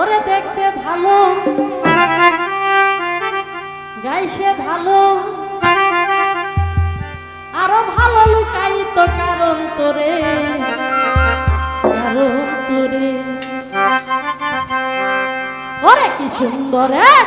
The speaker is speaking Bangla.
ওরে দেখতে ভালো। গাইছে ভালো। আরও ভালো লুকাই তো কারণ তোরে কারণ তোরে। ওরে কি সুন্দর হ্যাঁ?